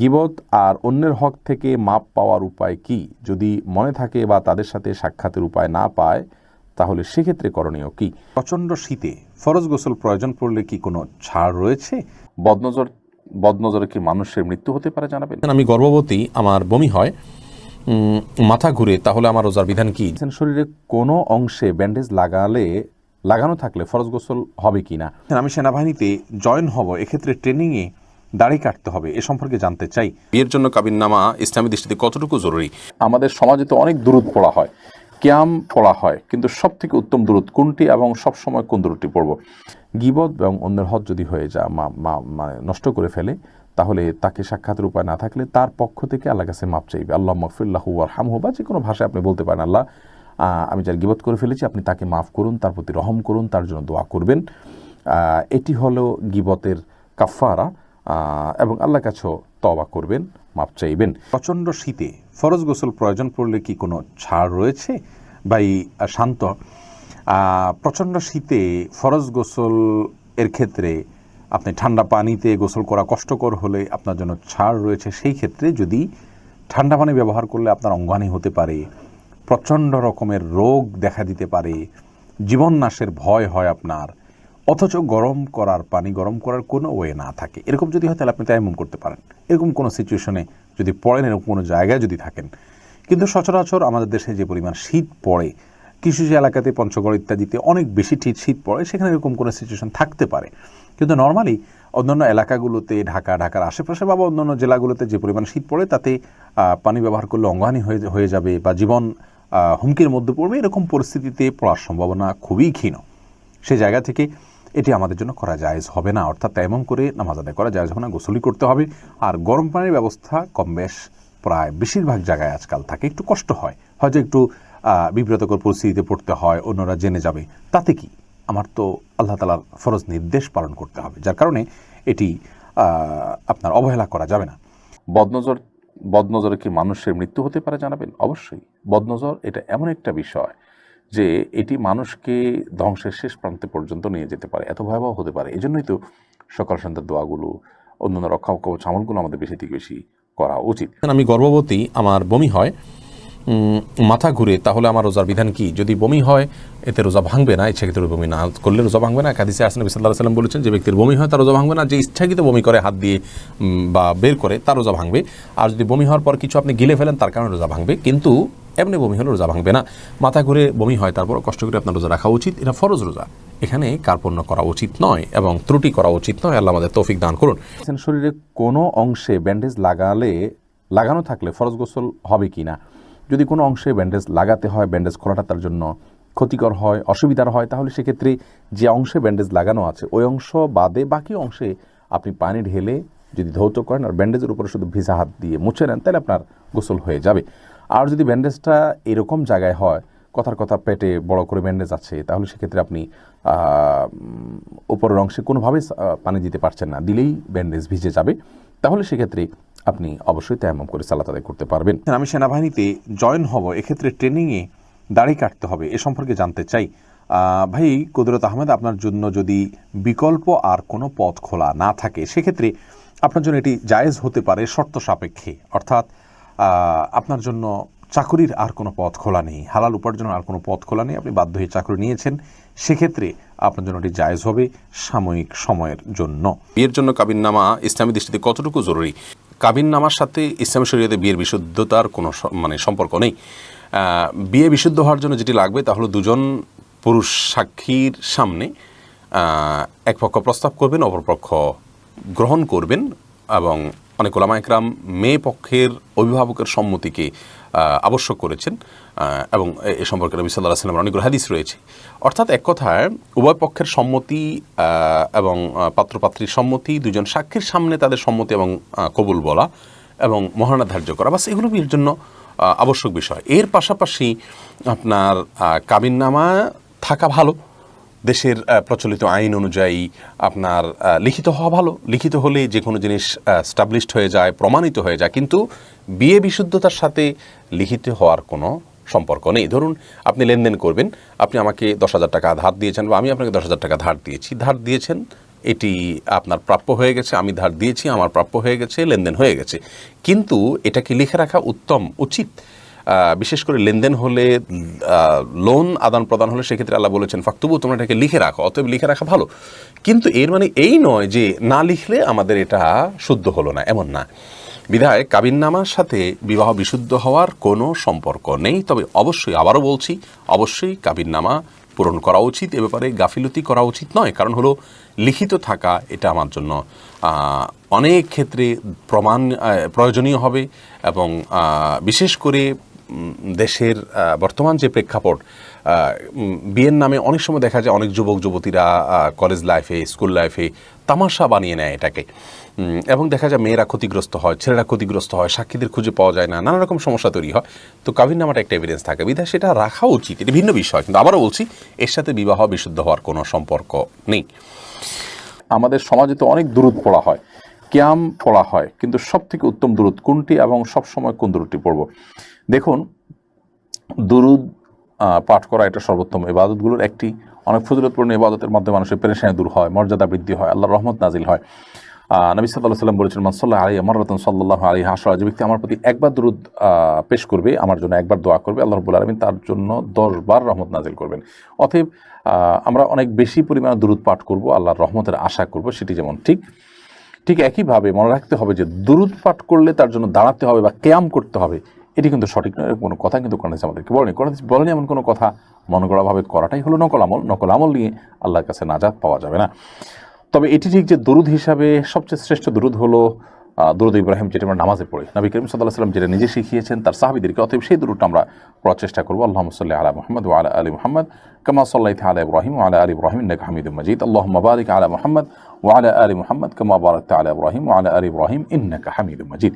গিবত আর অন্যের হক থেকে মাপ পাওয়ার উপায় কি? যদি মনে থাকে বা তাদের সাথে সাক্ষাতের উপায় না পায় তাহলে সেক্ষেত্রে করণীয় কি? প্রচণ্ড শীতে ফরজ গোসল প্রয়োজন পড়লে কি কোনো ছাড় রয়েছে? বদনজর বদনজরে কি মানুষের মৃত্যু হতে পারে জানাবেন? আমি গর্ভবতী আমার বমি হয় মাথা ঘুরে তাহলে আমার রোজার বিধান কি? শরীরে কোনো অংশে ব্যান্ডেজ লাগালে লাগানো থাকলে ফরজ গোসল হবে কি না আমি সেনাবাহিনীতে জয়েন হব এক্ষেত্রে ট্রেনিংয়ে দাড়ি কাটতে হবে এ সম্পর্কে জানতে চাই। বিয়ের জন্য কাবিননামা ইসলামী দৃষ্টিতে কতটুকু জরুরি? আমাদের সমাজে তো অনেক দূরত পড়া হয় ক্যাম পড়া হয় কিন্তু সব থেকে উত্তম দূরত কোনটি এবং সব সময় কোন দূরটি পড়ব? গিবত এবং অন্যের হদ যদি হয়ে যা মা মা- মানে নষ্ট করে ফেলে তাহলে তাকে সাক্ষাতের উপায় না থাকলে তার পক্ষ থেকে আল্লাহ কাছে মাপ চাইবে। আল্লাহ মকফিল্লাহু আর হামহু বা যে কোনো ভাষায় আপনি বলতে পারেন আল্লাহ আমি যার গিবত করে ফেলেছি আপনি তাকে মাফ করুন তার প্রতি রহম করুন তার জন্য দোয়া করবেন। এটি হলো গিবতের কাফারা এবং আল্লাহ কাছেও তবা করবেন, মাপ চাইবেন। প্রচণ্ড শীতে ফরজ গোসল প্রয়োজন পড়লে কি কোনো ছাড় রয়েছে? বা এই শান্ত। প্রচণ্ড শীতে ফরজ গোসল এর ক্ষেত্রে আপনি ঠান্ডা পানিতে গোসল করা কষ্টকর হলে আপনার জন্য ছাড় রয়েছে। সেই ক্ষেত্রে যদি ঠান্ডা পানি ব্যবহার করলে আপনার অঙ্গানি হতে পারে, প্রচণ্ড রকমের রোগ দেখা দিতে পারে, জীবন নাশের ভয় হয় আপনার অথচ গরম করার পানি গরম করার কোনো ওয়ে না থাকে। এরকম যদি হয় তাহলে আপনি তাইমুম করতে পারেন। এরকম কোনো সিচুয়েশনে যদি পড়েন, এরকম কোনো জায়গায় যদি থাকেন। কিন্তু সচরাচর আমাদের দেশে যে পরিমাণ শীত পড়ে, কিছু যে এলাকাতে পঞ্চগড় ইত্যাদিতে অনেক বেশি ঠিক শীত পড়ে, সেখানে এরকম কোনো সিচুয়েশন থাকতে পারে। কিন্তু নর্মালি অন্যান্য এলাকাগুলোতে, ঢাকা, ঢাকার আশেপাশে বা অন্যান্য জেলাগুলোতে যে পরিমাণ শীত পড়ে, তাতে পানি ব্যবহার করলে অঙ্গহানি হয়ে হয়ে যাবে বা জীবন হুমকির মধ্যে পড়বে। এরকম পরিস্থিতিতে পড়ার সম্ভাবনা খুবই ক্ষীণ। সেই জায়গা থেকে এটি আমাদের জন্য করা জায়েজ হবে না। অর্থাৎ তেমন করে নামাজ আদায় করা জায়েজ হবে না, গোসলই করতে হবে। আর গরম পানির ব্যবস্থা কম বেশ প্রায় বেশিরভাগ জায়গায় আজকাল থাকে। একটু কষ্ট হয়। হয়তো একটু বিব্রতকর পরিস্থিতিতে পড়তে হয়, অন্যরা জেনে যাবে। তাতে কি? আমার তো আল্লাহ তালার ফরজ নির্দেশ পালন করতে হবে, যার কারণে এটি আপনার অবহেলা করা যাবে না। বদনজর, বদনজরে কি মানুষের মৃত্যু হতে পারে জানাবেন? অবশ্যই। বদনজর এটা এমন একটা বিষয় যে এটি মানুষকে ধ্বংসের শেষ প্রান্তে পর্যন্ত নিয়ে যেতে পারে, এত ভয়াবহ হতে পারে। এই জন্যই তো সকাল সন্ধ্যার দোয়াগুলো, অন্যান্য রক্ষা কবচ আমলগুলো আমাদের বেশি থেকে বেশি করা উচিত। আমি গর্ভবতী, আমার বমি হয় মাথা ঘুরে, তাহলে আমার রোজার বিধান কি? যদি বমি হয়, এতে রোজা ভাঙবে না ইচ্ছাকৃত বমি না। করলে রোজা ভাঙবে না। কাদিসে আসলে বিসাল্লাহ সাল্লাম বলেছেন, যে ব্যক্তির বমি হয়, তার রোজা ভাঙবে না। যে ইচ্ছাকৃত বমি করে, হাত দিয়ে বা বের করে, তার রোজা ভাঙবে। আর যদি বমি হওয়ার পর কিছু আপনি গিলে ফেলেন, তার কারণে রোজা ভাঙবে। কিন্তু এমনি বমি হলে রোজা ভাঙবে না। মাথা ঘুরে বমি হয় তারপর কষ্ট করে আপনার রোজা রাখা উচিত। এটা ফরজ রোজা। এখানে কার্পণ্য করা উচিত নয় এবং ত্রুটি করা উচিত নয়। আল্লাহ আমাদের তৌফিক দান করুন। শরীরে কোনো অংশে ব্যান্ডেজ লাগালে, লাগানো থাকলে ফরজ গোসল হবে কি না যদি কোনো অংশে ব্যান্ডেজ লাগাতে হয় ব্যান্ডেজ খোলাটা তার জন্য ক্ষতিকর হয়, অসুবিধার হয়, তাহলে সেক্ষেত্রে যে অংশে ব্যান্ডেজ লাগানো আছে, ওই অংশ বাদে বাকি অংশে আপনি পানি ঢেলে যদি ধৌত করেন আর ব্যান্ডেজের উপরে শুধু ভিজা হাত দিয়ে মুছে নেন, তাহলে আপনার গোসল হয়ে যাবে। আর যদি ব্যান্ডেজটা এরকম জায়গায় হয়, কথার কথা পেটে বড় করে ব্যান্ডেজ আছে, তাহলে সেক্ষেত্রে আপনি উপরের অংশে কোনোভাবে পানি দিতে পারছেন না, দিলেই ব্যান্ডেজ ভিজে যাবে। তাহলে সেক্ষেত্রে আপনি অবশ্যই তেমন করে সালাত আদায় করতে পারবেন। আমি সেনাবাহিনীতে জয়েন হব, এক্ষেত্রে ট্রেনিংয়ে দাড়ি কাটতে হবে, এ সম্পর্কে জানতে চাই। ভাই, কুদরত আহমেদ, আপনার জন্য যদি বিকল্প আর কোনো পথ খোলা না থাকে, সেক্ষেত্রে আপনার জন্য এটি জায়েজ হতে পারে শর্ত সাপেক্ষে। অর্থাৎ আপনার জন্য চাকুরির আর কোনো পথ খোলা নেই, হালাল উপার্জনের আর কোনো পথ খোলা নেই, আপনি বাধ্য হয়ে চাকরি নিয়েছেন, সেক্ষেত্রে আপনার জন্য এটি জায়েজ হবে সাময়িক সময়ের জন্য। বিয়ের জন্য কাবিননামা ইসলামী দৃষ্টিতে কতটুকু জরুরি? কাবিননামার সাথে ইসলামী শরীয়তে বিয়ের বিশুদ্ধতার কোনো মানে সম্পর্ক নেই। বিয়ে বিশুদ্ধ হওয়ার জন্য যেটি লাগবে তা হলো দুজন পুরুষ সাক্ষীর সামনে এক পক্ষ প্রস্তাব করবেন, অপর পক্ষ গ্রহণ করবেন এবং অনেক ওলামা একরাম মেয়ে পক্ষের অভিভাবকের সম্মতিকে আবশ্যক করেছেন এবং এ- সম্পর্কে নবী সাল্লাহ সাল্লামের অনেকগুলো হাদিস রয়েছে। অর্থাৎ এক কথায়, উভয় পক্ষের সম্মতি এবং পাত্রপাত্রীর সম্মতি, দুজন সাক্ষীর সামনে তাদের সম্মতি এবং কবুল বলা, এবং মহানা ধার্য করা, বাস এগুলো বিয়ের জন্য আবশ্যক বিষয়। এর পাশাপাশি আপনার কাবিননামা থাকা ভালো দেশের প্রচলিত আইন অনুযায়ী আপনার লিখিত হওয়া ভালো। লিখিত হলে যে কোনো জিনিস স্টাবলিশড হয়ে যায়, প্রমাণিত হয়ে যায়। কিন্তু বিয়ে বিশুদ্ধতার সাথে লিখিত হওয়ার কোনো সম্পর্ক নেই। ধরুন, আপনি লেনদেন করবেন, আপনি আমাকে দশ হাজার টাকা ধার দিয়েছেন বা আমি আপনাকে দশ হাজার টাকা ধার দিয়েছি। ধার দিয়েছেন, এটি আপনার প্রাপ্য হয়ে গেছে, আমি ধার দিয়েছি, আমার প্রাপ্য হয়ে গেছে, লেনদেন হয়ে গেছে। কিন্তু এটাকে লিখে রাখা উত্তম, উচিত। বিশেষ করে লেনদেন হলে লোন আদান প্রদান হলে সেক্ষেত্রে আল্লাহ বলেছেন, ফাক্তুবু, তোমরা এটাকে লিখে রাখো, অতএব লিখে রাখা ভালো। কিন্তু এর মানে এই নয় যে না লিখলে আমাদের এটা শুদ্ধ হলো না, এমন না। বিধায় কাবিননামার সাথে বিবাহ বিশুদ্ধ হওয়ার কোনো সম্পর্ক নেই, তবে অবশ্যই আবারও বলছি, অবশ্যই কাবিননামা পূরণ করা উচিত, এ ব্যাপারে গাফিলতি করা উচিত নয়, কারণ হলো লিখিত থাকা এটা আমার জন্য অনেক ক্ষেত্রে প্রমাণ প্রয়োজনীয় হবে এবং বিশেষ করে দেশের বর্তমান যে প্রেক্ষাপট বিয়ের নামে অনেক সময় দেখা যায় অনেক যুবক, যুবতীরা কলেজ লাইফে স্কুল লাইফে তামাশা বানিয়ে নেয় এটাকে। এবং দেখা যায় মেয়েরা ক্ষতিগ্রস্ত হয়, ছেলেরা ক্ষতিগ্রস্ত হয়, সাক্ষীদের খুঁজে পাওয়া যায় না, নানা রকম সমস্যা তৈরি হয়। তো কাবিন নামাটা একটা এভিডেন্স থাকে। বিধায় সেটা রাখা উচিত। এটা ভিন্ন বিষয়, কিন্তু আবারও বলছি, এর সাথে বিবাহ বিশুদ্ধ হওয়ার কোনো সম্পর্ক নেই। আমাদের সমাজে তো অনেক দূরত পড়া হয়, ক্যাম পড়া হয়, কিন্তু সব থেকে উত্তম দূরত কোনটি এবং সবসময় কোন দূরটি পড়ব? দেখুন দুরুদ পাঠ করা এটা সর্বোত্তম ইবাদতগুলোর একটি অনেক ফজিলতপূর্ণ ইবাদতের মাধ্যমে মানুষের পেরেশানি দূর হয় মর্যাদা বৃদ্ধি হয় আল্লাহ রহমত নাজিল হয়। নবী সাল্লাহ সাল্লাম বলেছেন মানসাল্লাহ আলী আমার রতন সাল্লাহ আলী হাসরা যে ব্যক্তি আমার প্রতি একবার আহ, পেশ করবে আমার জন্য একবার দোয়া করবে আল্লাহ রবুল আলমিন তার জন্য দশবার রহমত নাজিল করবেন। অতএব আমরা অনেক বেশি পরিমাণে দুরুদ পাঠ করব আল্লাহর রহমতের আশা করব সেটি যেমন ঠিক ঠিক একইভাবে মনে রাখতে হবে যে দুরুদ পাঠ করলে তার জন্য দাঁড়াতে হবে বা ক্যাম করতে হবে। এটি কিন্তু সঠিক নয় কোনো কথা কিন্তু কোরআন আমাদেরকে বলেনি। কোরআন বলেনি এমন কোনো কথা মনে করাটাই হলো নকল আমল। নকল আমল নিয়ে আল্লাহর কাছে নাজাদ পাওয়া যাবে না। তবে এটি ঠিক যে দরুদ হিসাবে সবচেয়ে শ্রেষ্ঠ দরুদ হলো দরুদ ইব্রাহিম যেটা আমরা নামাজে পড়ি। নবী করিম সাল্লাহ সাল্লাম যেটা নিজে শিখিয়েছেন, তার সাহাবিদেরকে অতএব সেই দরুদটা আমরা পড়ার চেষ্টা করব। আল্লাহ সাল্লাহ আলা মহম্মদ আলা আলী মহম্মদ, কামা সাল্লাহ আল ইব্রাহিম আলা আলী ইব্রাহিম নেক হামিদ মজিদ। আল্লাহ মবারিক আলা মহম্মদ ওয়ালা আলী মহম্মদ, কামা বারাক আলা ইব্রাহিম আলা আলী ইব্রাহিম ইন্নাকা হামিদ মজিদ।